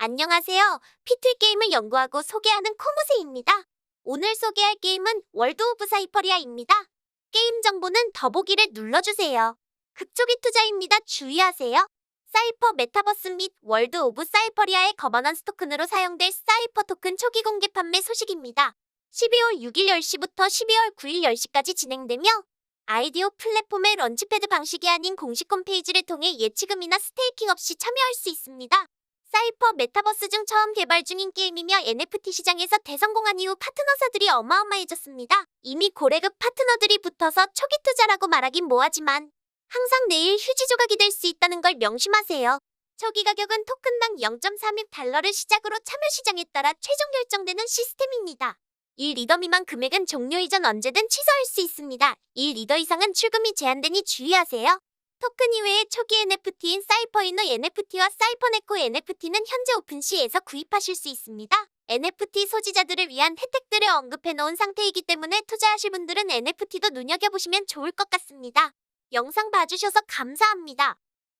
안녕하세요. 피틀 게임을 연구하고 소개하는 코무세입니다. 오늘 소개할 게임은 월드 오브 사이퍼리아입니다. 게임 정보는 더보기를 눌러주세요. 극초기 투자입니다. 주의하세요. 사이퍼 메타버스 및 월드 오브 사이퍼리아의 거버넌스 토큰으로 사용될 사이퍼 토큰 초기 공개 판매 소식입니다. 12월 6일 10시부터 12월 9일 10시까지 진행되며 아이디어 플랫폼의 런치패드 방식이 아닌 공식 홈페이지를 통해 예치금이나 스테이킹 없이 참여할 수 있습니다. 사이퍼 메타버스 중 처음 개발 중인 게임이며 NFT 시장에서 대성공한 이후 파트너사들이 어마어마해졌습니다. 이미 고래급 파트너들이 붙어서 초기 투자라고 말하긴 뭐하지만 항상 내일 휴지 조각이 될 수 있다는 걸 명심하세요. 초기 가격은 토큰당 0.36달러를 시작으로 참여 시장에 따라 최종 결정되는 시스템입니다. 1리더 미만 금액은 종료 이전 언제든 취소할 수 있습니다. 1리더 이상은 출금이 제한되니 주의하세요. 토큰 이외에 초기 NFT인 사이퍼 이너 NFT와 사이퍼네코 NFT는 현재 오픈시에서 구입하실 수 있습니다. NFT 소지자들을 위한 혜택들을 언급해 놓은 상태이기 때문에 투자하실 분들은 NFT도 눈여겨보시면 좋을 것 같습니다. 영상 봐주셔서 감사합니다.